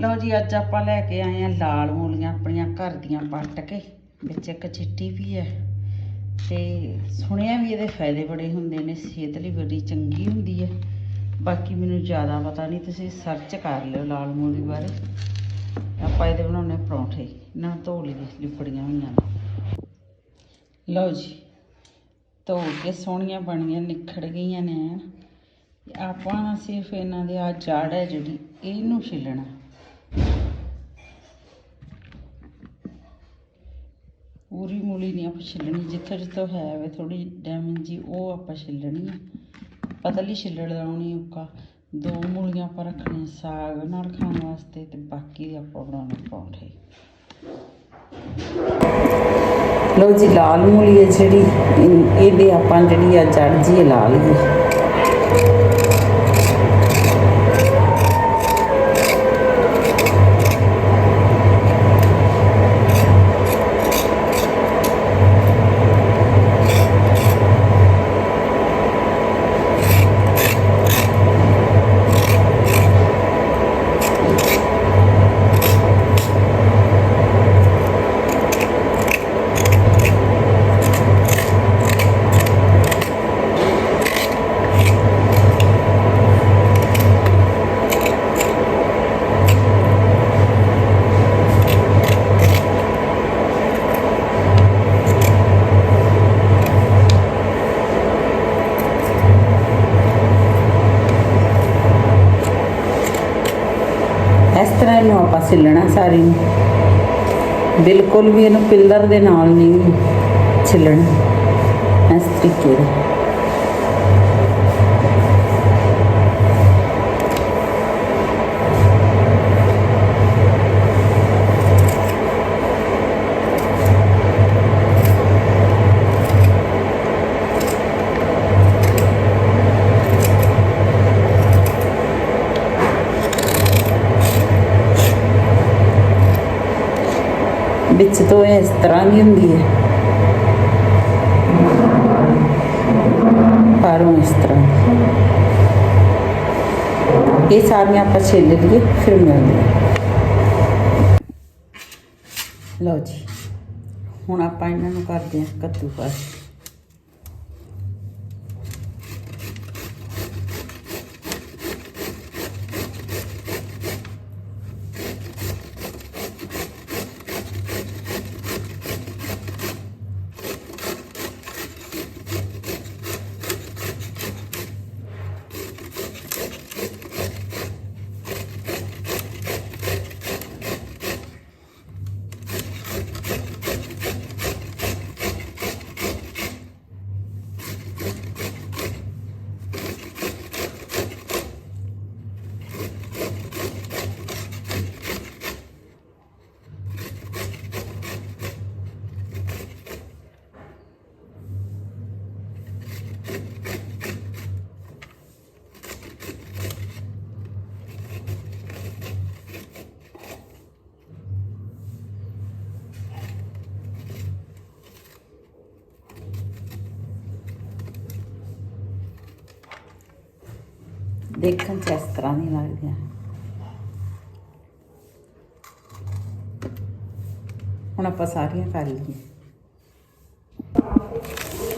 ਲਓ ਜੀ, ਅੱਜ ਆਪਾਂ ਲੈ ਕੇ ਆਏ ਆ ਲਾਲ ਮੂਲੀਆਂ ਆਪਣੀਆਂ ਘਰ ਦੀਆਂ ਪੱਟ ਕੇ, ਵਿੱਚ ਇੱਕ ਚਿੱਟੀ ਵੀ ਹੈ। ਤੇ ਸੁਣਿਆ ਵੀ ਇਹਦੇ ਫਾਇਦੇ ਬੜੇ ਹੁੰਦੇ ਨੇ, ਸਿਹਤ ਲਈ ਬੜੀ ਚੰਗੀ ਹੁੰਦੀ ਹੈ। ਬਾਕੀ ਮੈਨੂੰ ਜ਼ਿਆਦਾ ਪਤਾ ਨਹੀਂ, ਤੁਸੀਂ ਸਰਚ ਕਰ ਲਿਓ ਲਾਲ ਮੂਲੀ ਬਾਰੇ। ਆਪਾਂ ਇਹਦੇ ਬਣਾਉਣੇ ਪਰੌਂਠੇ। ਨਾ ਧੋ ਲਈਏ ਲਿਪੜੀਆਂ ਹੋਈਆਂ ਨੇ। ਲਓ ਜੀ, ਧੋ ਕੇ ਸੋਹਣੀਆਂ ਬਣੀਆਂ, ਨਿਖੜ ਗਈਆਂ ਨੇ। ਆਪਾਂ ਨਾ ਸਿਰਫ ਇਹਨਾਂ ਦੇ ਆ ਜੜ ਹੈ ਜਿਹੜੀ, ਇਹਨੂੰ ਛਿੱਲਣਾ। ਪੂਰੀ ਮੂਲੀ ਨਹੀਂ ਆਪਾਂ ਛਿੱਲਣੀ, ਜਿੱਥੇ ਜਿੱਥੇ ਹੈ ਵੇ ਥੋੜੀ ਡੈਮੇਜ ਜੀ ਉਹ ਆਪਾਂ ਛਿੱਲਣੀ ਆ। ਪਤਲੀ ਛਿੱਲੜ ਲਾਉਣੀ ਉੱਕਾ ਦੋ ਮੂਲੀਆਂ ਆਪਾਂ ਰੱਖਣੀਆਂ ਸਾਗ ਨਾਲ ਖਾਣ ਵਾਸਤੇ ਤੇ ਬਾਕੀ ਆਪਾਂ ਬਣਾਉਣੇ ਪਰੌਂਠੇ। ਲਓ ਜੀ, ਲਾਲ ਮੂਲੀ ਹੈ ਜਿਹੜੀ, ਇਹਦੇ ਆਪਾਂ ਜਿਹੜੀ ਆ ਜੜ ਜੀ ਇਹ ਲਾ ਲਈਏ ਇਸ ਤਰ੍ਹਾਂ ਇਹਨੂੰ ਛਿੱਲਣਾ ਸਾਰੀ ਨੂੰ। ਬਿਲਕੁਲ ਵੀ ਇਹਨੂੰ ਪਿੱਲਰ ਦੇ ਨਾਲ ਨਹੀਂ ਛਿੱਲਣਾ ਇਸ ਤਰੀਕੇ ਨਾਲ ਵਿੱਚ ਤੋਂ ਇਸ ਤਰ੍ਹਾਂ ਦੀ ਹੁੰਦੀ ਹੈ। ਬਾਹਰੋਂ ਇਸ ਤਰ੍ਹਾਂ ਇਹ ਸਾਰੀਆਂ ਆਪਾਂ ਛਿੱਲ ਲਈਏ, ਫਿਰ ਮਿਲਦੇ ਹਾਂ। ਲਓ ਜੀ, ਹੁਣ ਆਪਾਂ ਇਹਨਾਂ ਨੂੰ ਕਰਦੇ ਹਾਂ ਕੱਦੂਕਸ। ਦੇਖਣ ਚ ਇਸ ਤਰ੍ਹਾਂ ਨਹੀਂ ਲੱਗਦੀਆਂ ਹੁਣ ਆਪਾਂ ਸਾਰੀਆਂ ਕਰ ਲਈਏ।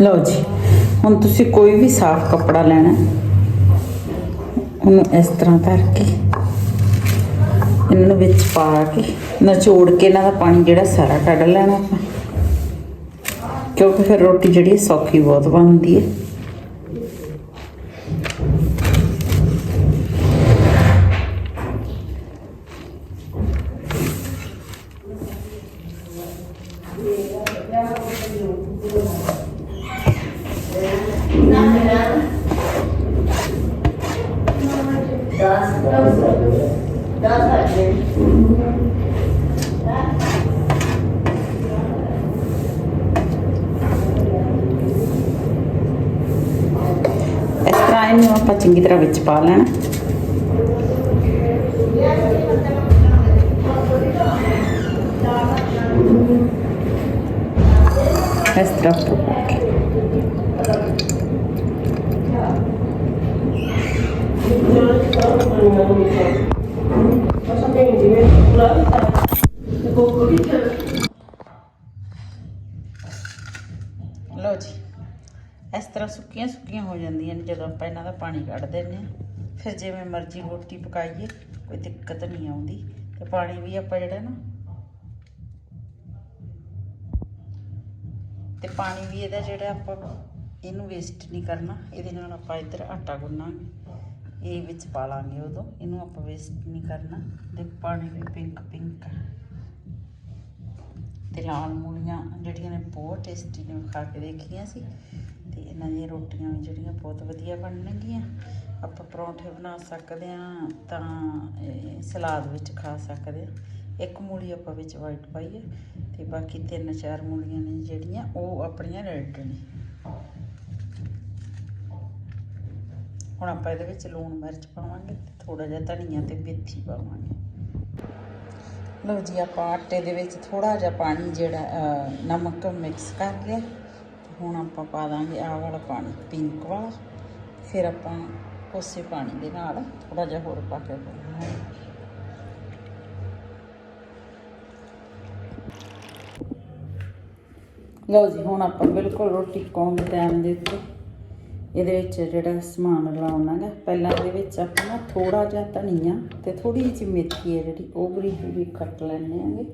ਲਓ ਜੀ, ਹੁਣ ਤੁਸੀਂ ਕੋਈ ਵੀ ਸਾਫ਼ ਕੱਪੜਾ ਲੈਣਾ, ਉਹਨੂੰ ਇਸ ਤਰ੍ਹਾਂ ਕਰਕੇ ਇਹਨਾਂ ਨੂੰ ਵਿੱਚ ਪਾ ਕੇ, ਨਚੋੜ ਕੇ ਇਹਨਾਂ ਦਾ ਪਾਣੀ ਜਿਹੜਾ ਸਾਰਾ ਕੱਢ ਲੈਣਾ ਆਪਾਂ। ਕਿਉਂਕਿ ਫਿਰ ਰੋਟੀ ਜਿਹੜੀ ਸੌਖੀ ਬਹੁਤ ਬਣਦੀ ਹੈ ਇਸ ਤਰ੍ਹਾਂ ਇਹਨੂੰ ਆਪਾਂ ਚੰਗੀ ਤਰ੍ਹਾਂ ਵਿੱਚ ਪਾ ਲੈਣਾ। ਇਸ ਤਰ੍ਹਾਂ ਪੋਕੇ ਲੋ ਜੀ, ਇਸ ਤਰ੍ਹਾਂ ਸੁੱਕੀਆਂ ਸੁੱਕੀਆਂ ਹੋ ਜਾਂਦੀਆਂ ਨੇ, ਜਦੋਂ ਆਪਾਂ ਇਹਨਾਂ ਦਾ ਪਾਣੀ ਕੱਢ ਦਿੰਦੇ ਹਾਂ। ਫਿਰ ਜਿਵੇਂ ਮਰਜ਼ੀ ਰੋਟੀ ਪਕਾਈਏ, ਕੋਈ ਦਿੱਕਤ ਨਹੀਂ ਆਉਂਦੀ। ਤੇ ਪਾਣੀ ਵੀ ਆਪਾਂ ਜਿਹੜਾ ਨਾ ਤੇ ਪਾਣੀ ਵੀ ਇਹਦਾ ਜਿਹੜਾ ਆਪਾਂ ਇਹਨੂੰ ਵੇਸਟ ਨਹੀਂ ਕਰਨਾ, ਇਹਦੇ ਨਾਲ ਆਪਾਂ ਇੱਧਰ ਆਟਾ ਗੁੰਨਾਂਗੇ। ਇਹ ਵਿੱਚ ਪਾ ਲਾਂਗੇ ਉਦੋਂ, ਇਹਨੂੰ ਆਪਾਂ ਵੇਸਟ ਨਹੀਂ ਕਰਨਾ। ਤੇ ਪਾਣੀ ਵੀ ਪਿੰਕ ਪਿੰਕ ਤੇ ਲਾਲ ਮੂਲੀਆਂ ਜਿਹੜੀਆਂ ਨੇ ਬਹੁਤ ਟੇਸਟੀ ਨੇ ਖਾ ਕੇ ਦੇਖੀਆਂ ਸੀ। ਤੇ ਇਹਨਾਂ ਦੀਆਂ ਰੋਟੀਆਂ ਵੀ ਜਿਹੜੀਆਂ ਬਹੁਤ ਵਧੀਆ ਬਣਨਗੀਆਂ। ਆਪਾਂ ਪਰੌਂਠੇ ਬਣਾ ਸਕਦੇ ਆ ਤਾਂ ਸਲਾਦ ਵਿੱਚ ਖਾ ਸਕਦੇ ਆ ਇੱਕ ਮੂਲੀ ਆਪਾਂ ਵਿੱਚ ਵਾਈਟ ਪਾਈ ਹੈ ਤੇ ਬਾਕੀ ਤਿੰਨ ਚਾਰ ਮੂਲੀਆਂ ਨੇ ਜਿਹੜੀਆਂ, ਉਹ ਆਪਣੀਆਂ ਰੈੱਡ ਨੇ। ਹੁਣ ਆਪਾਂ ਇਹਦੇ ਵਿੱਚ ਲੂਣ ਮਿਰਚ ਪਾਵਾਂਗੇ ਤੇ ਥੋੜਾ ਜਿਹਾ ਧਨੀਆ ਤੇ ਮੇਥੀ ਪਾਵਾਂਗੇ। ਲਓ ਜੀ, ਆਪਾਂ ਆਟੇ ਦੇ ਵਿੱਚ ਥੋੜਾ ਜਿਹਾ ਪਾਣੀ ਜਿਹੜਾ ਨਮਕ ਮਿਕਸ ਕਰ ਲਿਆ। ਹੁਣ ਆਪਾਂ ਪਾ ਦਾਂਗੇ ਆਹ ਵਾਲਾ ਪਾਣੀ ਪਿੰਕ ਵਾਲਾ। ਫਿਰ ਆਪਾਂ ਉਸੇ ਪਾਣੀ ਦੇ ਨਾਲ ਥੋੜਾ ਜਿਹਾ ਹੋਰ ਪਾ ਕੇ ਪਾਉਣਾ ਲਓ ਜੀ, ਹੁਣ ਆਪਾਂ ਬਿਲਕੁਲ ਰੋਟੀ ਪਕਾਉਣ ਟਾਈਮ ਦੇ ਉੱਤੇ ਇਹਦੇ ਵਿੱਚ ਜਿਹੜਾ ਸਮਾਨ ਲਾਉਣਾ ਹੈ ਪਹਿਲਾਂ ਇਹਦੇ ਵਿੱਚ ਆਪਾਂ ਨਾ ਥੋੜਾ ਜਿਹਾ ਧਨੀਆ ਤੇ ਥੋੜੀ ਜਿਹੀ ਮੇਥੀ ਹੈ ਜਿਹੜੀ, ਉਹ ਬਰੀਕ ਬਰੀਕ ਕੱਟ ਲੈਣੇ ਆਂਗੇ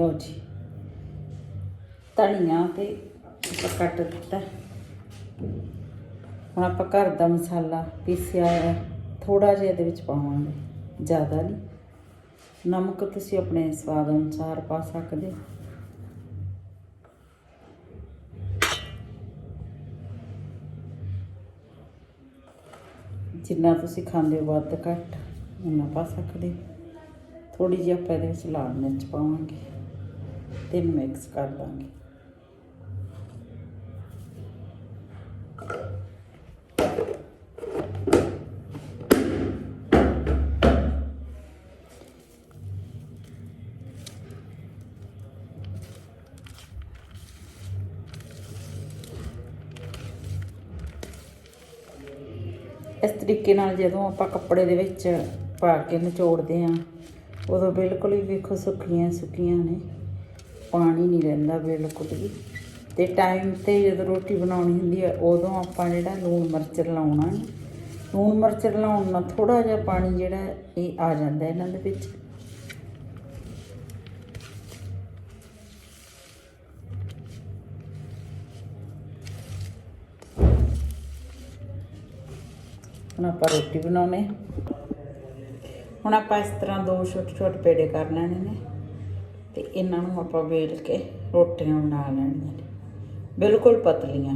ਲਓ ਜੀ। ਧਨੀਆ ਤੇ ਆਪਾਂ ਕੱਟ ਦਿੱਤਾ। ਹੁਣ ਆਪਾਂ ਘਰ ਦਾ ਮਸਾਲਾ ਪੀਸਿਆ ਹੈ। ਥੋੜਾ ਜਿਹਾ ਇਹਦੇ ਵਿੱਚ ਪਾਵਾਂਗੇ। ਜ਼ਿਆਦਾ ਨਹੀਂ। ਨਮਕ ਤੁਸੀਂ ਆਪਣੇ ਸਵਾਦ ਅਨੁਸਾਰ ਪਾ ਸਕਦੇ ਜਿੰਨਾ ਤੁਸੀਂ ਖਾਂਦੇ ਹੋ ਵੱਧ ਘੱਟ, ਉਨਾ ਪਾ ਸਕਦੇ ਹੋ। ਥੋੜੀ ਜਿਹੀ ਆਪਾਂ ਇਹਦੇ ਵਿੱਚ ਲਾਲ ਮਿਰਚ ਪਾਵਾਂਗੇ। ਤੇ ਮਿਕਸ ਕਰ ਦਾਂਗੇ। ਇਸ ਤਰੀਕੇ ਨਾਲ ਜਦੋਂ ਆਪਾਂ ਕੱਪੜੇ ਦੇ ਵਿੱਚ ਪਾ ਕੇ ਨਿਚੋੜਦੇ ਆਂ ਉਦੋਂ ਬਿਲਕੁਲ ਹੀ ਵੇਖੋ ਸੁੱਕੀਆਂ ਸੁੱਕੀਆਂ ਨੇ। ਪਾਣੀ ਨਹੀਂ ਰਹਿੰਦਾ ਬਿਲਕੁਲ ਵੀ। ਤੇ ਟਾਈਮ ਤੇ ਜਦੋਂ ਰੋਟੀ ਬਣਾਉਣੀ ਹੁੰਦੀ ਹੈ ਉਦੋਂ ਆਪਾਂ ਜਿਹੜਾ ਲੂਣ ਮਿਰਚ ਲਾਉਣਾ ਹੈ ਲੂਣ ਮਿਰਚ ਲਾਉਣ ਨਾਲ ਥੋੜਾ ਜਿਹਾ ਪਾਣੀ ਜਿਹੜਾ ਇਹ ਆ ਜਾਂਦਾ ਇਹਨਾਂ ਦੇ ਵਿੱਚ। ਹੁਣ ਆਪਾਂ ਰੋਟੀ ਬਣਾਉਣੇ। ਹੁਣ ਆਪਾਂ ਇਸ ਤਰ੍ਹਾਂ ਦੋ ਛੋਟੇ ਛੋਟੇ ਪੇੜੇ ਕਰ ਲੈਣੇ ਨੇ। ਤੇ ਇਹਨਾਂ ਨੂੰ ਆਪਾਂ ਵੇਲ ਕੇ ਰੋਟੀਆਂ ਬਣਾ ਲੈਣੀਆਂ ਨੇ ਬਿਲਕੁਲ ਪਤਲੀਆਂ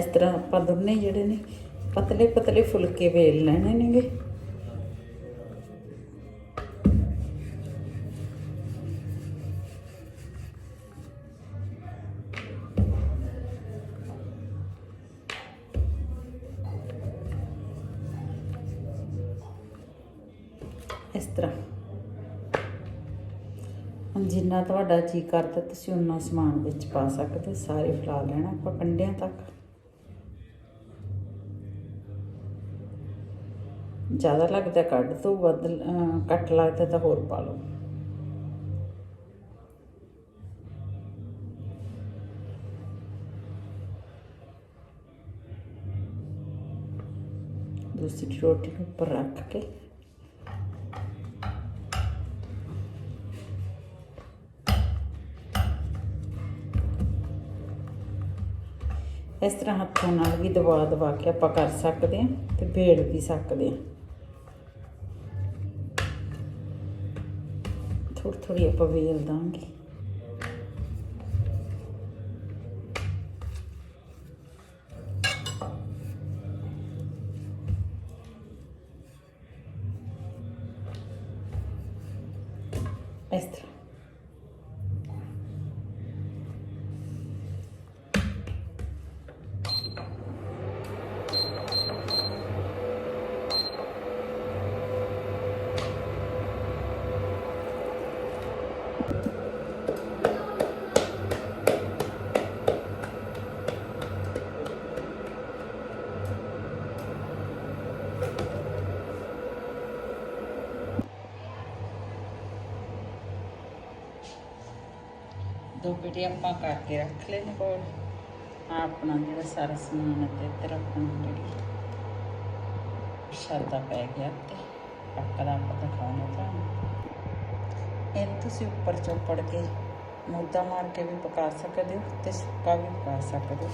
ਇਸ ਤਰ੍ਹਾਂ ਆਪਾਂ ਦੋਨੇ ਜਿਹੜੇ ਨੇ ਪਤਲੇ ਪਤਲੇ ਫੁਲਕੇ ਵੇਲ ਲੈਣੇ ਨੇਗੇ ਇਸ ਤਰ੍ਹਾਂ ਜਿੰਨਾ ਤੁਹਾਡਾ ਜੀ ਕਰਦਾ, ਤੁਸੀਂ ਉਨਾ ਸਮਾਨ ਵਿੱਚ ਪਾ ਸਕਦੇ ਹੋ। ਸਾਰੇ ਫਲਾ ਲੈਣਾ ਆਪਾਂ ਕੰਡਿਆਂ ਤੱਕ ਜ਼ਿਆਦਾ ਲੱਗਦਾ ਕੱਢ ਤੋਂ ਵੱਧ ਕੱਟ ਲੱਗਦਾ ਤਾਂ ਹੋਰ ਪਾ ਲਓ। ਦੂਸਰੀ ਰੋਟੀ ਨੂੰ ਉੱਪਰ ਰੱਖ ਕੇ। ਇਸ ਤਰ੍ਹਾਂ ਹੱਥਾਂ ਨਾਲ ਵੀ ਦਬਾ ਦਵਾ ਕੇ ਆਪਾਂ ਕਰ ਸਕਦੇ ਹਾਂ ਤੇ ਭੇੜ ਵੀ ਸਕਦੇ ਹਾਂ। ਥੋੜੀ ਥੋੜੀ ਆਪਾਂ ਵੇਲ ਦਾਂਗੇ। ਇਸ ਤਰ੍ਹਾਂ। ਦੋ ਪੇਟੇ ਆਪਾਂ ਕਰਕੇ ਰੱਖ ਲੈਣੇ ਕੋਲ। ਆਹ ਆਪਣਾ ਜਿਹੜਾ ਸਾਰਾ ਸਮਾਨ ਤੇ ਇੱਧਰ ਆਪਣਾ ਜਿਹੜੀ ਸ਼ਰਦਾ ਪੈ ਗਿਆ ਤੇ ਪੱਕਦਾ ਆਪਾਂ ਦਿਖਾਉਣਾ ਤੁਹਾਨੂੰ ਇਹ ਤੁਸੀਂ ਉੱਪਰ ਚੋਪੜ ਕੇ ਮੁੱਦਾ ਮਾਰ ਕੇ ਵੀ ਪਕਾ ਸਕਦੇ ਹੋ ਤੇ ਸੁੱਕਾ ਵੀ ਪਕਾ ਸਕਦੇ ਹੋ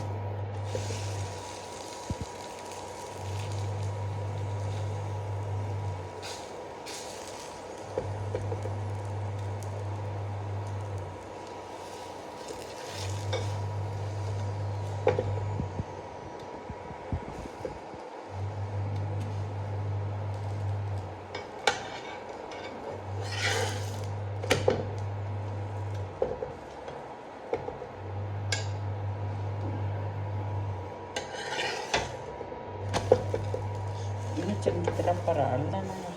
ਇਹਨੂੰ ਚੰਗੀ ਤਰ੍ਹਾਂ ਪਰਾਲ ਲੈਣਾ ਹੈ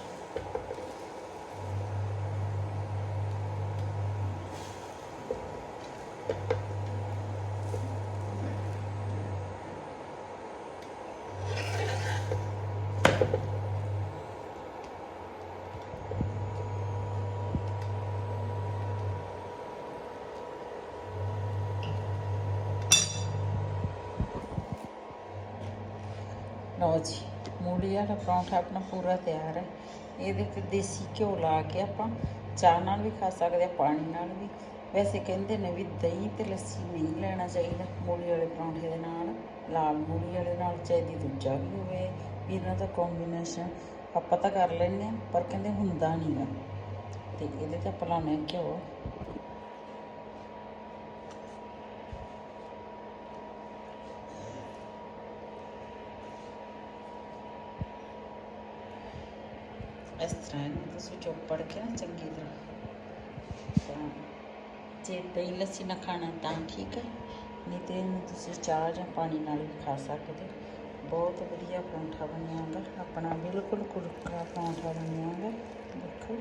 ਲਓ ਜੀ ਮੂਲੀ ਵਾਲਾ ਪਰੌਂਠਾ ਆਪਣਾ ਪੂਰਾ ਤਿਆਰ ਹੈ। ਇਹਦੇ ਤੇ ਦੇਸੀ ਘਿਓ ਲਾ ਕੇ ਆਪਾਂ ਚਾਹ ਨਾਲ ਵੀ ਖਾ ਸਕਦੇ ਆ ਪਾਣੀ ਨਾਲ ਵੀ। ਵੈਸੇ ਕਹਿੰਦੇ ਨੇ ਵੀ ਦਹੀਂ ਤੇ ਲੱਸੀ ਨਹੀਂ ਲੈਣਾ ਚਾਹੀਦਾ ਮੂਲੀ ਵਾਲੇ ਪਰੌਂਠੇ ਦੇ ਨਾਲ। ਲਾਲ ਮੂਲੀ ਵਾਲੇ ਨਾਲ ਚਾਹੀਦੀ ਦੂਜਾ ਵੀ ਹੋਵੇ ਵੀ ਇਹਨਾਂ ਦਾ ਕੰਬੀਨੇਸ਼ਨ ਆਪਾਂ ਤਾਂ ਕਰ ਲੈਂਦੇ ਆ ਪਰ ਕਹਿੰਦੇ ਹੁੰਦਾ ਨਹੀਂਗਾ ਤੇ ਇਹਦੇ ਤੇ ਆਪਾਂ ਲਾਉਣੇ ਆ ਘਿਓ। ਇਸ ਤਰ੍ਹਾਂ ਇਹਨੂੰ ਤੁਸੀਂ ਚੋਪੜ ਕੇ ਨਾ ਚੰਗੀ ਤਰ੍ਹਾਂ। ਤਾਂ ਜੇ ਦਹੀਂ ਲੱਸੀ ਨਾ ਖਾਣਾ, ਤਾਂ ਠੀਕ ਹੈ। ਨਹੀਂ ਤੇ ਇਹਨੂੰ ਤੁਸੀਂ ਚਾਹ ਜਾਂ ਪਾਣੀ ਨਾਲ ਵੀ ਖਾ ਸਕਦੇ ਹੋ। ਬਹੁਤ ਵਧੀਆ ਪਰੌਂਠਾ ਬਣਿਆ ਬਣਿਆਗਾ ਆਪਣਾ ਬਿਲਕੁਲ ਕੁਰਕਰਾ ਪਰੌਂਠਾ ਬਣਿਆ ਬਣਿਆਗਾ ਦੇਖੋ।